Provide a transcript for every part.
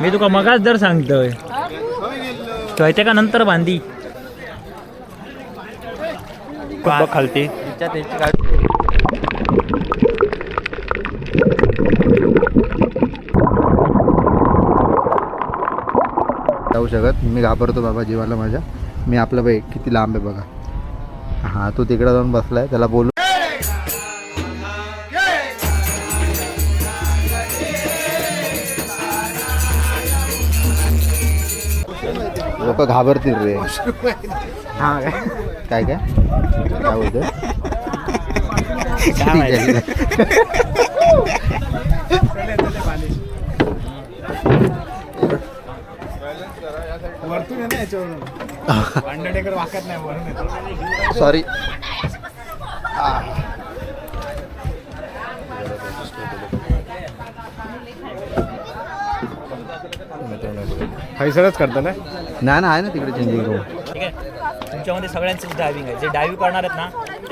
मी तुका मगाच दर सांगतोय. कळते का नंतर बांधी? खालती. जाऊ शकत. मी घाबरतो बाबा जीवाला माझ्या. मी आपलं बाई किती लांब आहे बघा. हा तो तिकडे जाऊन बसलाय. त्याला बोलू लोक घाबरतील रे. हा काय? काय काय? आहे. सॉरी फैसलच करतो ना नाही ना आहे ना तिकडे चेंजिंग रूम ठीक आहे. तुमच्यामध्ये सगळ्यांचंच डायविंग आहे. जे डायव्हिंग करणार आहेत ना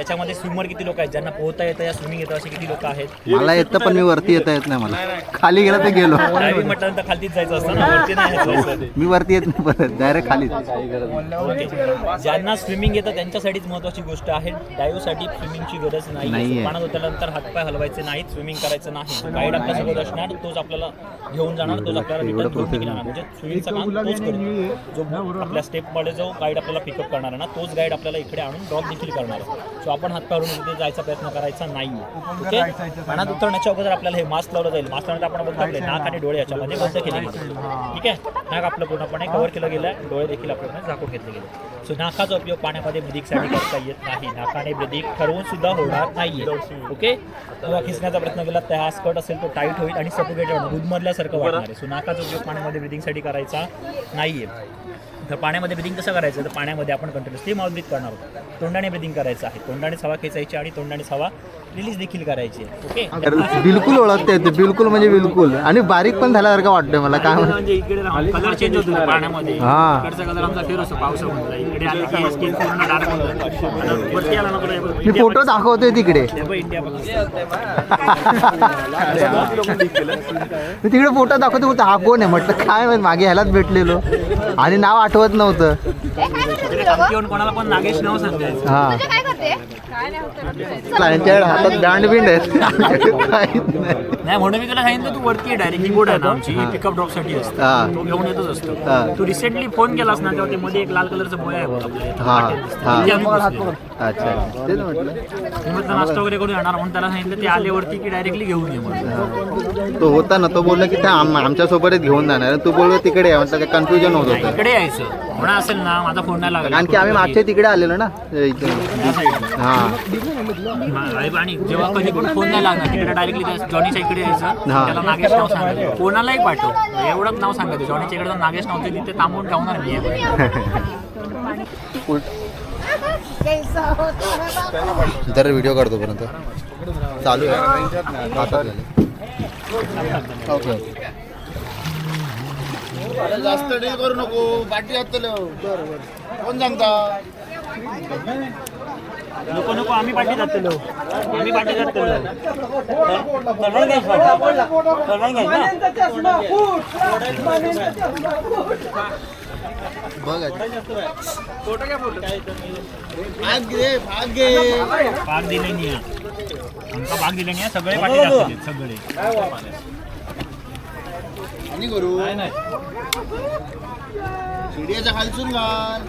त्याच्यामध्ये स्विमर किती लोक आहेत? ज्यांना पोहता येतं या स्विमिंग येतं असे किती लोक आहेत? मला येतं पण मी वरती येता येत नाही मला. खाली गेला तर गेलो. डायव्हिंग म्हटल्यानंतर खालतीच जायचं असतं ना वरती नाही जायचं. मी वरती येत नाही परत डायरेक्ट ओके. ज्यांना स्विमिंग येतं त्यांच्यासाठीच महत्वाची गोष्ट आहे. डायव्हसाठी स्विमिंगची गरज नाही नाहीये. पाण्यात उतरल्यानंतर हातपाय हलवायचे नाहीत स्विमिंग करायचं नाही. गाईड आपल्यासोबत असणार तोच आपल्याला घेऊन जाणार तोच आपल्याला रिटर्न घेऊन देखील म्हणजे स्विमिंगचं काम तोच करतो. जो आपल्या स्टेपमध्ये जो गाईड आपल्याला पिकअप करणार आहे ना तोच गाईड आपल्याला इकडे आणून ड्रॉप देखील करणार आहे. सो आपण हात काढून तिथे जायचा प्रयत्न करायचा नाही ओके? पाण्यात उतरण्याच्या अगोदर आपल्याला हे मास्क लावलं जाईल. मास्क लावल्यानंतर आपण बघतो आपले नाक आणि डोळे याच्यामध्ये बंद केले गेले. ठीक आहे? नाक आपलं पूर्णपणे कव्हर केलं गेलं आहे डोळे देखील आपल्याला झाकून घेतले गेले. सो नाकाचा उपयोग पाण्यामध्ये ब्रिदिंगसाठी करता येत नाही. नाकाने ब्रिदिंग ठरवून सुद्धा होणार नाहीये. ओके? किंवा खिसण्याचा प्रयत्न केला तर हा स्कर्ट असेल तो टाईट होईल आणि होणार गुदमरल्यासारखं वाटणार आहे. सो नाकाचा उपयोग पाण्यामध्ये ब्रिदिंगसाठी करायचा नाहीये. तर पाण्यामध्ये ब्रिदिंग कसं करायचं तर पाण्यामध्ये आपण कंटिन्युअसली माउथ ब्रीथ करणार आहोत. तोंडाने ब्रिदिंग करायचं आहे. तोंडाने हवा खेचायची आणि तोंडाने हवा रिलीज देखील करायची आहे. ओके बिलकुल ओळखता येते बिलकुल म्हणजे बिलकुल. आणि बारीक पण झाल्यासारखं वाटतंय मला काय म्हणजे इकडे कलर चेंज होतो पाण्यामध्ये. हा. इकडचा कलर आमचा फेर असतो पावसामध्ये इकडे आले की स्किन पूर्ण डार्क होतं वरती आला ना तुला हे बघ, मी फोटो दाखवतोय तिकडे. हे बघ, इंडिया पाकिस्तान. मी तिकडे फोटो दाखवतो हा कोण आहे? म्हटलं काय मागे ह्यालाच भेटलेलो. आणि नाव आठवत नव्हतं. कोणाला पण नागेश नाव सांगायचं. हा. तुझं काय करते काय नाही होत त्यांच्या हातात बँड बिंड आहेत काहीच नाही नाही म्हणून मी तुला सांगितलं तू वरती डायरेक्ट आहे ना आमची पिकअप ड्रॉपसाठी असते हा. तो घेऊन येतच असतो हा. तू रिसेंटली फोन केलास ना तेव्हा ते मध्ये एक लाल कलरचं बोय आहे बघ आपल्या इथे. हा, वाटेत दिसतं. हा. तिथे आम्ही बसलेलो. अच्छा तेच म्हटलं मी म्हटलं नाश्ता वगैरे करून येणार म्हणून त्याला सांगितलं ते आल्यावरती की डायरेक्टली घेऊन ये म्हणून तो होता ना तो बोलला की ते आम- आमच्या सोबतच घेऊन जाणार तू बोललो तिकडे आहे. म्हटलं कन्फ्युजन होत होतं इकडे यायचं म्हणा असेल ना माझा फोन नाही लागला कारण की आम्ही मागच्या तिकडे आलेलो ना इथे. हा हा, आणि- आणि जेव्हा कधी कोणी फोन नाही लागणार तिकडे डायरेक्टली जॉनीच्या इकडे यायचं हा. त्याला नागेश नाव सांगायचं. कोणालाही पाठव एवढंच नाव सांगायचं. जॉनीच्या इकडे नागेश नाव तिथे थांबवून ठेवणार मी. जरा व्हिडिओ काढतो पर्यंत चालू आहे. हातात झाले. Okay okay. जास्त डील करू नको बाटी जातलो कोण सांगता? नको नको आम्ही पाठी जातलो. आम्ही पाठी जातलो. बघ भाग घे भाग घे भाग दिले नाही आमका भाग दिले नाही सगळे पाठी जातले सगळे. आणि करू. शिडियाच्या खालसून घाल.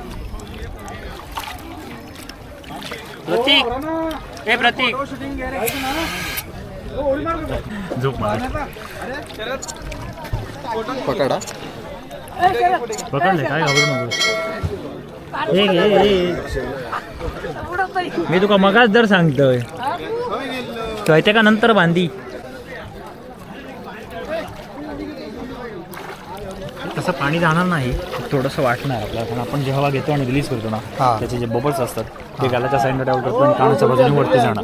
प्रतीक. ए प्रतीक. झोप मार. पकडा. पकडले काय घाबरू नको. हे घे हे मी तुका मगाच दर सांगतोय. कळते का नंतर बांधी? तसं पाणी जाणार नाही. थोडंसं वाटणार आपल्याला. कारण आपण जेव्हा घेतो आणि रिलीज करतो ना. त्याचे जे बबल्स असतात ते गालाच्या साईडला डाऊन करतो आणि कानाच्या बाजूने वरती जाणार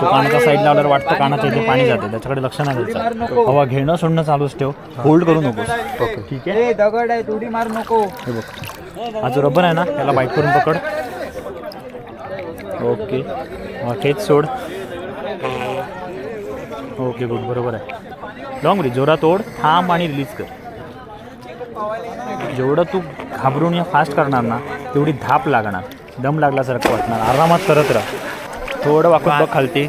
कानाच्या साईडला लावल्यावर वाटतं कानाच्या इथे पाणी जाते त्याच्याकडे लक्ष नाही द्यायचं. हवा घेणं सोडणं चालूच ठेव. होल्ड करू नकोस. ओके. ठीक आहे? दगड आहे तुडी मार नको. हे बघ. हा जो रबर आहे ना त्याला बाईट करून पकड. ओके. खेच सोड. ओके गुड बरोबर आहे. लॉंग री जोरात ओढ थांब आणि रिलीज कर. जेवढं तू घाबरून या फास्ट करणार ना तेवढी धाप लागणार. दम लागल्यासारखं वाटणार. आरामात करत राहा. थोडं वाकून बघ खालती.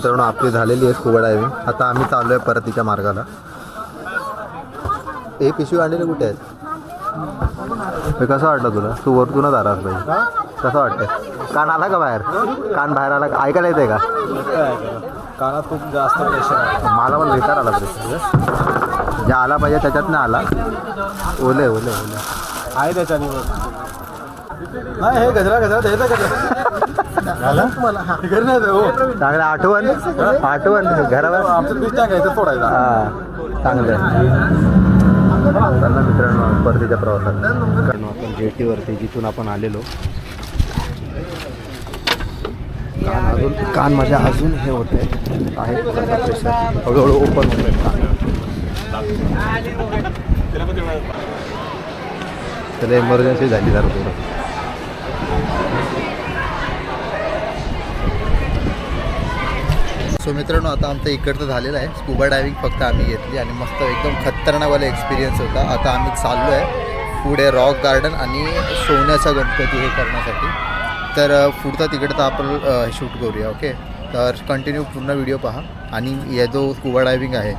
मित्रांनो आपली झालेली आहे स्कुबा डायव्हिंग आता आम्ही चाललो आहे परतीच्या मार्गाला. हे पिशवी आणलेले कुठे आहेत? हे कसं वाटलं तुला? तू वरतूनच आलास पाहिजे कसं वाटतंय? कान आला का बाहेर? कान बाहेर आला का? ऐकायला येते का? कानात खूप जास्त प्रेशर मला पण बेकार आला प्रेशर जे आला पाहिजे त्याच्यात नाही आला. ओले ओले ओले. आहे त्याच्याने नाही हे गजरा गजरा द्यायचा गजरा. झालं? नाही हो. चांगलं आठवण? आठवण घरावर? आमचं सोडायचा हा चांगलं. आहे. चला मित्रांनो परतीच्या प्रवासात. मित्रांनो, आपण जेटीवरती जिथून आपण आलेलो. कान अजून कान माझ्या अजून हे होत. आहे प्रेशर हळूहळू ओपन होत. त्याला इमर्जन्सी झाली जरा थोडं. सो मित्रांनो आता आमचं इकडचं झालेलं आहे. स्कूबा डायव्हिंग फक्त आम्ही घेतली आणि मस्त एकदम खतरनावाला एक्सपिरियन्स होता. आता आम्ही चाललो आहे पुढे रॉक गार्डन आणि सोन्याचा गणपती हे करण्यासाठी. तर अ, पुढचा तिकडचा आपण शूट करूया ओके तर कंटिन्यू पूर्ण व्हिडिओ पहा. आणि या जो स्कुबा डायविंग आहे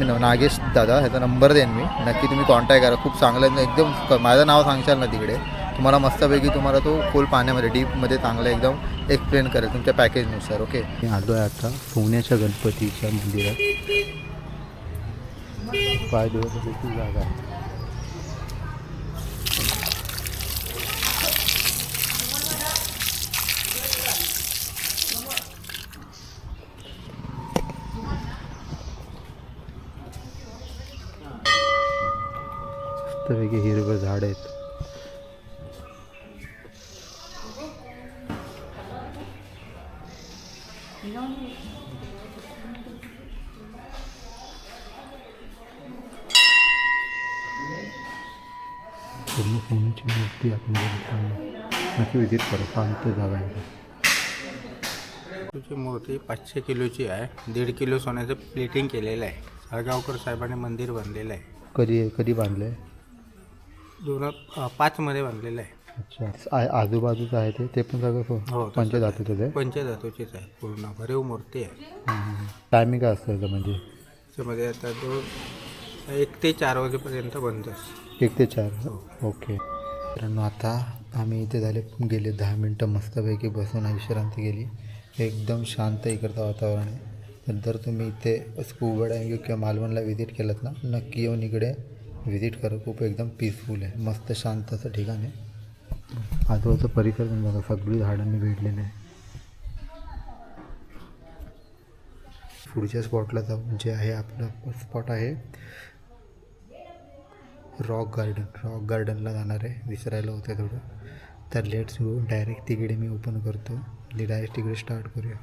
मी न- नागेश दादा ह्याचा नंबर देईन मी. नक्की तुम्ही कॉन्टॅक्ट करा. खूप चांगलं आहे. एकदम माझं नाव सांगशाल ना तिकडे. तुम्हाला मस्तपैकी तुम्हाला तो खोल पाण्यामध्ये डीपमध्ये चांगला एकदम एक्सप्लेन करेल तुमच्या पॅकेजनुसार ओके मी आलो आहे आता सोन्याच्या गणपतीच्या मंदिरात. पाय देवाची जागा. आहे मस्तपैकी हिरवं झाड आहेत. नक्की विजिट करा शांत जागा आहे तुझी मूर्ती पाचशे किलोची आहे. दीड किलो सोन्याचं प्लेटिंग केलेलं आहे. साळगावकर साहेबांनी मंदिर बांधलेलं आहे. कधी कधी बांधलं दोन अ, पाचमध्ये बांधलेलं आहे. अच्छा. आ- आजूबाजूचं आहे ते? ते पण सगळं हो, सो तसंच पंचधातूचं आहे? पंचधातूचीच आहे. पूर्ण भरीव मूर्ती आहे. टायमिंग काय असतं याचं म्हणजे? त्याच्यामध्ये आता दोन एक ते चार वाजेपर्यंत बंद असते. एक ते चार. ओके. मित्रांनो आता आम्ही इथे झाले गेले दहा मिनटं मस्तपैकी बसून विश्रांती गेली एकदम शांत इकडचं वातावरण आहे. तर जर तुम्ही इथे स्कूबा डायव्हिंग किंवा मालवणला व्हिजिट केलं ना नक्की येऊन इकडे व्हिजिट करा. खूप एकदम पीसफुल आहे. मस्त शांत असं ठिकाण आहे. आजूबाजूचा परिसर पण बघा सगळी झाडांनी भेटलेली आहे. पुढच्या स्पॉटला जाऊन जे आहे आपलं स्पॉट आहे रॉक गार्डन रॉक गार्डनला जाणार आहे विसरायला होतं थोडं तर लेट्स गो डायरेक्ट तिकडे मी ओपन करतो. डायरेक्ट तिकडे स्टार्ट करूया.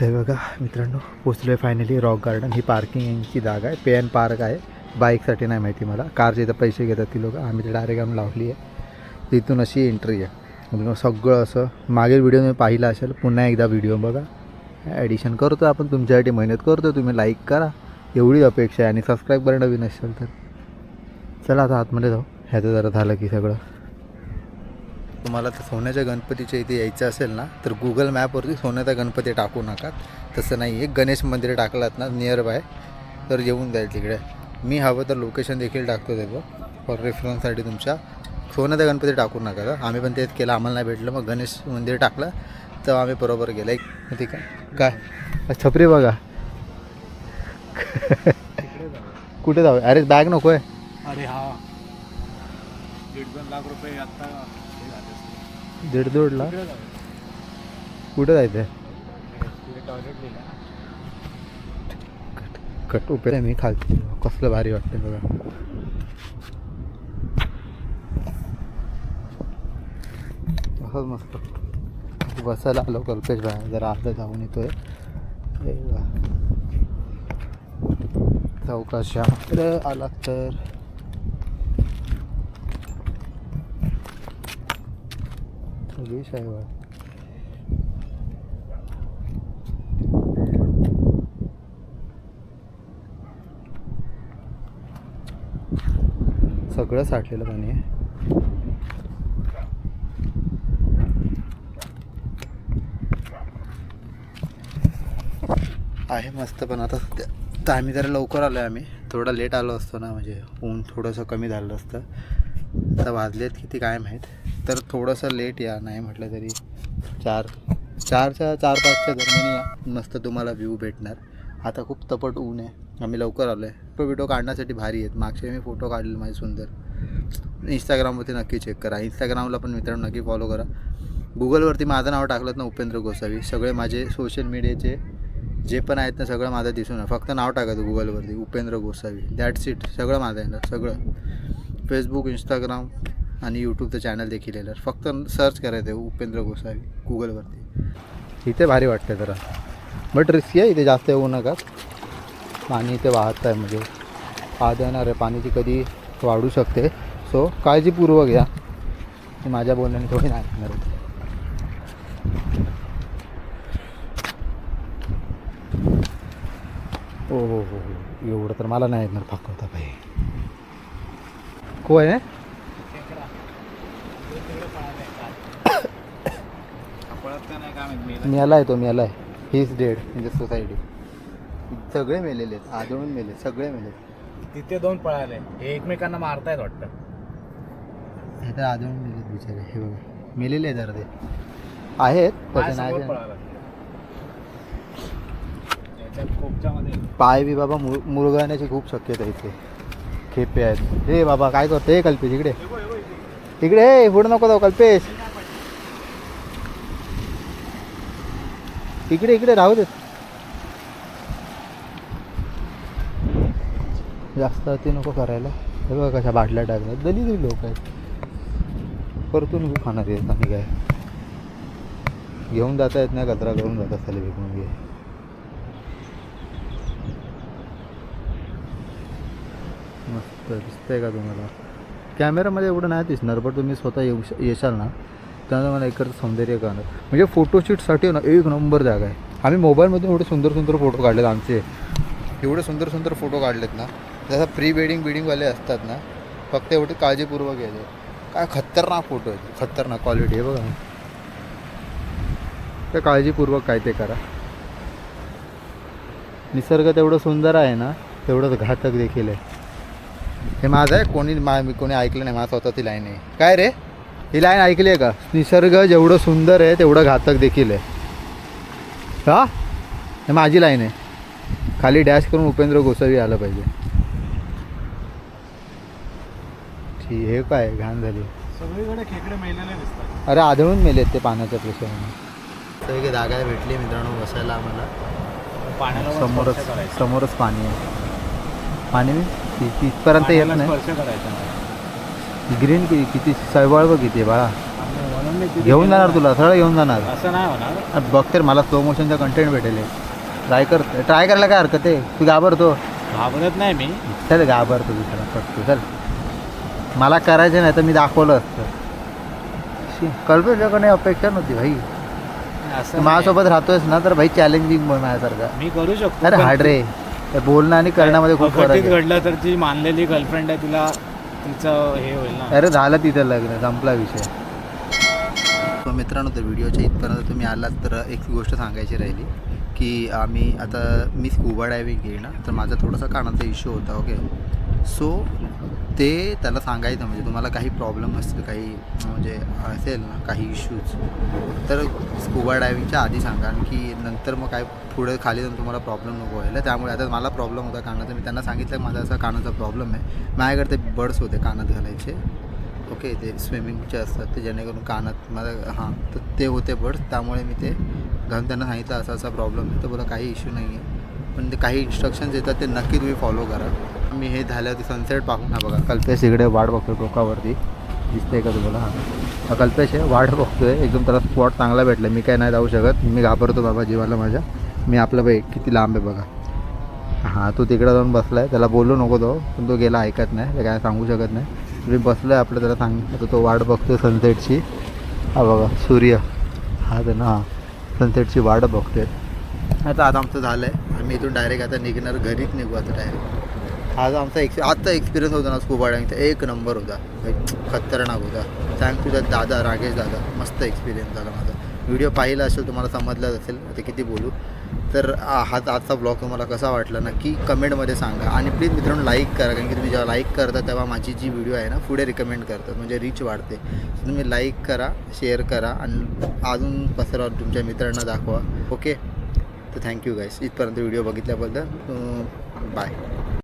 हे बघा मित्रांनो पोचलो आहे फायनली रॉक गार्डन. ही पार्किंगची जागा आहे. पेन पार्क आहे. बाईकसाठी नाही माहिती मला. कारचे इथं पैसे घेतात ती लोक. आम्ही ते डायरेक्ट आम्ही लावली आहे. तिथून अशी एंट्री आहे. मग सगळं असं मागील व्हिडिओ मी पाहिला असेल पुन्हा एकदा व्हिडिओ बघा. ॲडिशन करतो आपण. तुमच्यासाठी मेहनत करतो तुम्ही लाईक करा. एवढी अपेक्षा आहे आणि सबस्क्राईब करणं नवीन असेल तर. चला आता आतमध्ये जाऊ. ह्याचं जरा झालं की सगळं. तुम्हाला तर सोन्याच्या गणपतीच्या इथे यायचं असेल ना तर गुगल मॅपवरती सोन्याचा गणपती टाकू नका. तसं नाही आहे गणेश मंदिर टाकलात ना नियर बाय तर येऊन जाईल तिकडे. मी हवं तर लोकेशन देखील टाकतो त्याचं फॉर रेफरन्ससाठी तुमच्या. सोन्याचा गणपती टाकू नका का आम्ही पण तेच केलं. आम्हाला नाही भेटलं. मग गणेश मंदिर टाकलं. तर आम्ही बरोबर गेलं. एक ठीक आहे? काय? छपरी बघा. कुठे जाऊ? अरे बॅग नको आहे. अरे हा. दीड दोन लाख रुपये आता दीड दोड लाख? कुठे जायचं आहे. कट उपेर मी खालती. कसलं भारी वाटतं बघा. असंच मस्त. बसायला आलो कल्पेश बाहेर जरा आता जाऊन येतोय. चौकाशा तर आला तर. सगळी शाहीबाग सगळं साठलेलं पाणी आहे. आहे मस्त पण आता सध्या. तर आम्ही जरा लवकर आलो आहे आम्ही. थोडा लेट आलो असतो ना म्हणजे ऊन थोडंसं कमी झालं असतं. आता वाजलेत किती काय माहीत. तर थोडंसं लेट या नाही म्हटलं तरी चार चारच्या चार पाचच्या दरम्यान या. मस्त तुम्हाला व्ह्यू भेटणार. आता खूप तपट ऊन आहे. आम्ही लवकर आलो आहे फोटो व्हिडिओ काढण्यासाठी भारी आहेत. मागचे मी फोटो काढले माझे सुंदर. इंस्टाग्रामवरती नक्की चेक करा. इंस्टाग्रामला पण मित्रांनो नक्की फॉलो करा. गुगलवरती माझं नाव टाकलं ना उपेंद्र गोसावी. सगळे माझे सोशल मीडियाचे जे पण आहेत ना सगळं माझं दिसून फक्त नाव टाकायचं गुगलवरती उपेंद्र गोसावी. दॅट्स इट सगळं माझं येणार सगळं. फेसबुक इंस्टाग्राम आणि यूट्यूबचं चॅनल देखील येणार फक्त सर्च करायचं आहे उपेंद्र गोसावी गुगलवरती इथे भारी वाटतं जरा. बट रिस्की आहे इथे जास्त येऊ नका. पाणी इथे वाहत आहे म्हणजे. आज येणार आहे पाण्याची कधी वाढू शकते. सो काळजीपूर्वक या. माझ्या बोलण्याने थोडी नाही ऐकणार आहे. हो हो हो हो एवढं तर मला नाही येणार फाकवता काही को आहे? मेला आहे तो मेला आहे. हीच डेड इन द सोसायटी सगळे मेलेले आहेत आदळून मेले सगळे मेले तिथे दोन पळाले. हे एकमेकांना मारतायत वाटतं. हे तर आदळून मेलेत बिचारे हे बघा. मेलेले आहेत जरा ते आहेत तसे नाही. पाय बी बाबा मुर मुरगाळण्याची खूप शक्यता आहे इथे. खेपे आहेत. हे बाबा काय करतो हे कल्पेश? इकडे. इकडे हे पुढे नको जाऊ कल्पेश. इकडे इकडे राहू देत जास्त अति नको करायला. हे बघा कशा बाटल्या टाकल्यात दलित लोक आहेत. परतून खाणार आहेत आणि काय. घेऊन जाता येत नाही कचरा करून जातात खाली विकून घे दिसतं दिसतंय का तुम्हाला? कॅमेरामध्ये एवढं नाही दिसणार पण तुम्ही स्वतः येऊ श येशाल ना? त्यानंतर मला इकडचं सौंदर्य करणार म्हणजे फोटोशूटसाठी ना एक नंबर जागा आहे. आम्ही मोबाईलमधून एवढे सुंदर सुंदर फोटो काढलेत आमचे. एवढे सुंदर सुंदर फोटो काढलेत ना. जसं प्री वेडिंग बिडिंगवाले असतात ना फक्त एवढे काळजीपूर्वक यायचे काय खतरनाक फोटो आहेत. खतरनाक क्वालिटी आहे बघा. तर काळजीपूर्वक काय ते करा. निसर्ग तेवढं सुंदर आहे ना तेवढंच घातक देखील आहे. हे माझं आहे. कोणी मा मी कोणी ऐकलं नाही. माझा स्वतःची लाईन आहे. काय रे? ही लाईन ऐकली आहे का? निसर्ग जेवढं सुंदर आहे तेवढं घातक देखील आहे. हा? हे माझी लाईन आहे. खाली डॅश करून उपेंद्र गोसावी आलं पाहिजे. ठीक हे काय? घाण झाली. सगळीकडे खेकडे मेलेले दिसतात. अरे आदळून मेलेत ते पाण्याच्या प्रेशरने एक जागा भेटली मित्रांनो बसायला आम्हाला. समोरच. समोरच पाणी आहे. पाणी मी ति- तिथपर्यंत येत पाण्याला नाही. स्पर्श करायचा. ग्रीन किती किती सळबळ बघ किती आहे बाळा. म्हणून मी तिथे घेऊन जाणार तुला सरळ घेऊन जाणार. असं नाही होणार. अरे बघ तर मला स्लो मोशनचा कंटेंट भेटेल ट्राय कर ट्राय करायला काय हरकत आहे? तू घाबरतो. घाबरत नाही मी. चल घाबरतो दुसरा फटतो चल. मला करायचं नाही तर मी दाखवलं असतं. शी, कल्पेशकडे अपेक्षा नव्हती भाई. असं माझ्यासोबत राहतोयस ना तर भाई चॅलेंजिंग बन माझ्यासारखा. मी करू शकतो अरे पण हार्ड रे. बोलणं आणि करण्यामध्ये खूप फरक आहे. घडलं तर ती मानलेली गर्लफ्रेंड आहे तिला तिचं हे होईल ना. अरे झालं तिथं लग्न संपला विषय. मित्रांनो तर व्हिडिओच्या इथपर्यंत तुम्ही आलात तर एक गोष्ट सांगायची राहिली की आम्ही आता मी स्कुबा डायव्हिंग घेईन ना तर माझा थोडासा कानाचा इश्यू होता ओके सो ते त्याला सांगायचं म्हणजे तुम्हाला काही प्रॉब्लेम असतील काही म्हणजे असेल ना काही इश्यूज तर स्कुबा डायविंगच्या आधी सांगा. कारण की नंतर मग काय पुढे खाली जाऊन तुम्हाला प्रॉब्लेम नको व्हायला. त्यामुळे आता मला प्रॉब्लेम होता कानाचा. मी त्यांना सांगितलं की माझा असा कानाचा प्रॉब्लेम आहे. माझ्याकडे ते बर्ड्स होते कानात घालायचे. ओके ते स्विमिंगचे असतात ते जेणेकरून कानात मला हां तर ते होते बर्ड्स त्यामुळे मी ते घालून त्यांना सांगितलं असा असा प्रॉब्लेम आहे. तर बोला काही इश्यू नाही आहे पण ते काही इन्स्ट्रक्शन्स येतात ते नक्की तुम्ही फॉलो करा. मी हे झालं ते सनसेट पाहू ना बघा कल्पेश इकडे वाट बघतो टोकावरती दिसतंय का तुम्हाला? हां. हा कल्पेश आहे वाट बघतोय. एकदम त्याला स्पॉट चांगला भेटला. मी काय नाही जाऊ शकत. मी घाबरतो बाबा जीवाला माझ्या. मी आपलं बाई किती लांब आहे बघा. हां तो तिकडे जाऊन बसला आहे त्याला बोलू नको तो पण तो गेला ऐकत नाही. ते काय सांगू शकत नाही. मी बसलो आहे आपलं त्याला सांग आता तो वाट बघतो सनसेटची हा बघा सूर्य. हा तर ना सनसेटची वाट बघतोय. आता आता आमचं झालं आहे आम्ही इथून डायरेक्ट आता निघणार घरीच निघू आता डायरेक्ट आज आमचा एक्स आजचा एक्सपिरियन्स होता ना स्कूबा डायविंगचा एक नंबर होता. खतरनाक होता. थँक टू दादा राकेश दादा. मस्त एक्सपिरियन्स झाला माझा. व्हिडिओ पाहिला असेल तुम्हाला समजलाच असेल. आता किती बोलू? तर हा आजचा ब्लॉग तुम्हाला कसा वाटला नक्की कमेंटमध्ये सांगा. आणि प्लीज मित्रांनो लाईक करा. कारण की तुम्ही जेव्हा लाईक करता तेव्हा माझी जी व्हिडिओ आहे ना पुढे रिकमेंड करतात. म्हणजे रीच वाढते. तुम्ही लाईक करा शेअर करा. आणि अजून पसरवा तुमच्या मित्रांना दाखवा. ओके तर थँक्यू गाईस इथपर्यंत व्हिडिओ बघितल्याबद्दल बाय